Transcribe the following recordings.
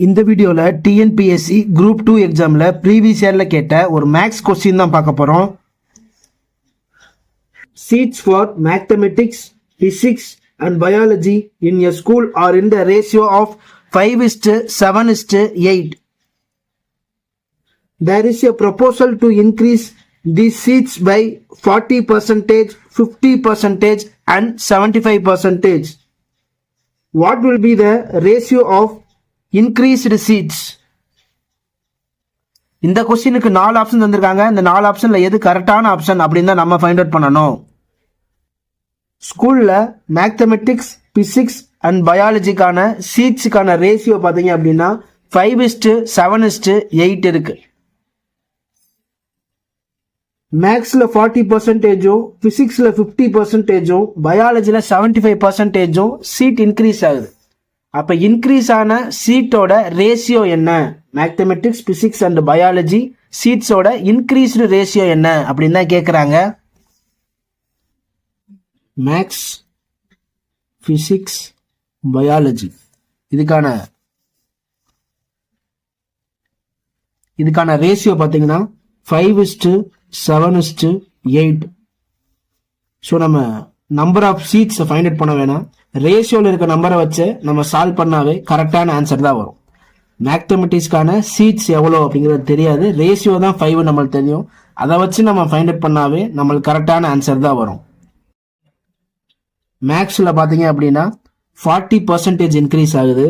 இந்த வீடியோவில் TNPSC group two எக்ஸாமில் ப்ரீவியஸ் இயரில் கேட்ட ஒரு மேக்ஸ் கொஸ்டின் தான் பார்க்க போகிறோம் seats for mathematics physics and biology in a school are in the ratio of five is to seven is to eight there is a a proposal increase the these seats by 40 percentage 50 percentage and 75 percentage. What will be the ratio of increased seats இந்த கொஸ்டினுக்கு நாலு option தந்திருக்காங்க. இந்த நாலு ஆப்ஷனில் எது கரெக்டான option அப்படின்னு தான் நம்ம ஃபைண்ட் அவுட் பண்ணணும். ஸ்கூலில் மேத்தமெட்டிக்ஸ் பிசிக்ஸ் அண்ட் பயாலஜிக்கான சீட்ஸுக்கான ரேஷியோ பார்த்தீங்க அப்படின்னா five is to seven is to eight இருக்கு. மேக்ஸில் ஃபார்ட்டி பர்சன்டேஜும் ஃபிசிக்ஸில் ஃபிஃப்டி பர்சன்டேஜும் பயாலஜியில் செவன்ட்டி ஃபைவ் பர்சன்டேஜும் சீட் இன்க்ரீஸ் ஆகுது. அப்போ இன்க்ரீஸ் ஆன சீட்டோட ரேஷியோ என்ன? மேத்தமெட்டிக்ஸ் பிசிக்ஸ் அண்ட் பயாலஜி சீட்ஸோட இன்க்ரீஸ்டு ரேஷியோ என்ன? அப்படின்னு தான் கேட்குறாங்க மேக்ஸ் ஃபிசிக்ஸ் பயாலஜி இதுக்கான இதுக்கான ரேஷியோ பார்த்தீங்கன்னா five is to seven is to eight so நம்ம நம்பர் ஆஃப் சீட்ஸை ஃபைண்ட் அவுட் பண்ண வேணாம். ரேஷியோவில் இருக்க நம்பரை வச்சு நம்ம சால்வ் பண்ணாவே கரெக்டான ஆன்சர் தான் வரும். மேத்தமெட்டிக்ஸ்க்கான சீட்ஸ் எவ்வளோ அப்படிங்கிறது தெரியாது. ரேஷியோ தான் ஃபைவ் நம்மளுக்கு தெரியும். அதை வச்சு நம்ம ஃபைண்ட் அவுட் பண்ணாவே நம்மளுக்கு கரெக்டான ஆன்சர் தான் வரும். மேக்ஸில் பார்த்தீங்க அப்படின்னா ஃபார்ட்டி பர்சன்டேஜ் இன்க்ரீஸ் ஆகுது.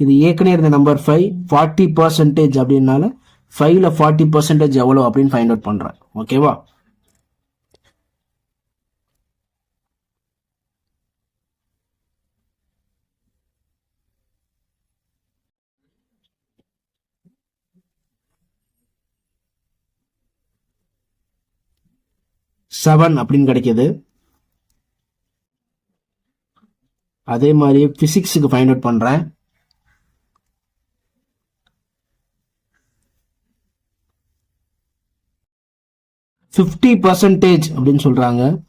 இது ஏற்கனவே இருந்த நம்பர் ஃபைவ் ஃபார்ட்டி பர்சன்டேஜ் அப்படின்னால ஃபைவ்ல ஃபார்ட்டி பர்சன்டேஜ் எவ்வளோ அப்படின்னு ஃபைண்ட் அவுட் பண்ணுறேன் ஓகேவா செவன் அப்படின்னு கிடைக்கிது. அதே மாதிரி ஃபிசிக்ஸுக்கு ஃபைண்ட் அவுட் பண்ணுறேன் ஃபிஃப்டி பர்சன்டேஜ் அப்படின்னு சொல்றாங்க.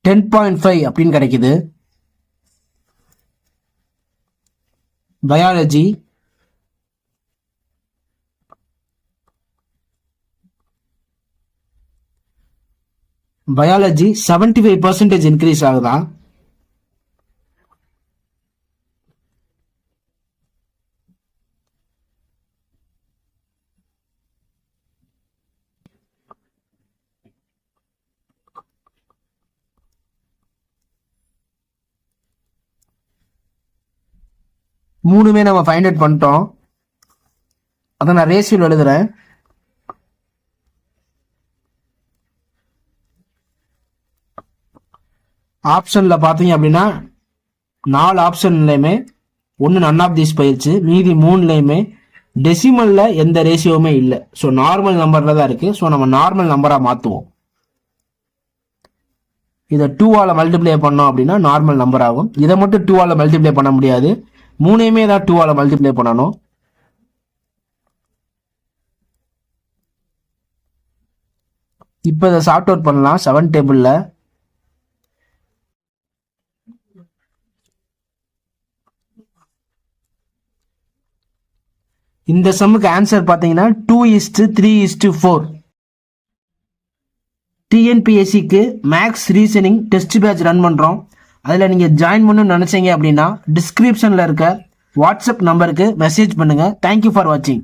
டென் பாயிண்ட் ஃபைவ் அப்படின்னு கிடைக்குது. Biology biology seventy five percentage increase ஆகுதா? மூணுமே நம்ம ஃபைண்ட் அவுட் பண்ணிட்டோம். அதை நான் ரேஷியோவில் எழுதுறேன். ஆப்ஷனில் பார்த்தீங்க அப்படின்னா நாலு ஆப்ஷன்லையுமே ஒன்று நன் ஆஃப் தீஸ் போயிடுச்சு மீதி மூணுலேயுமே டெசிமலில் எந்த ரேஷியோவுமே இல்லை. ஸோ நார்மல் நம்பரில் தான் இருக்குது ஸோ நம்ம நார்மல் நம்பராக மாற்றுவோம் இதை டூவால் மல்டிப்ளை பண்ணோம் அப்படின்னா நார்மல் நம்பர் ஆகும். இதை மட்டும் டூவால் மல்டிப்ளை பண்ண முடியாது. மூணையுமே தான் டூவால் மல்டிப்ளை பண்ணணும். இப்போ இதை சாஃப்ட் அவுட் பண்ணலாம். செவன் டேபிளில் இந்த சம்முக்கு ஆன்சர் பார்த்தீங்கன்னா two is to three is to four டிஎன்பிஎஸ்சிக்கு maths reasoning test batch run பண்ணுறோம் அதில் நீங்கள் ஜாயின் பண்ணணும்னு நினச்சிங்க அப்படின்னா டிஸ்கிரிப்ஷனில் இருக்க வாட்ஸ்அப் நம்பருக்கு மெசேஜ் பண்ணுங்கள் தேங்க்யூ ஃபார் வாட்சிங்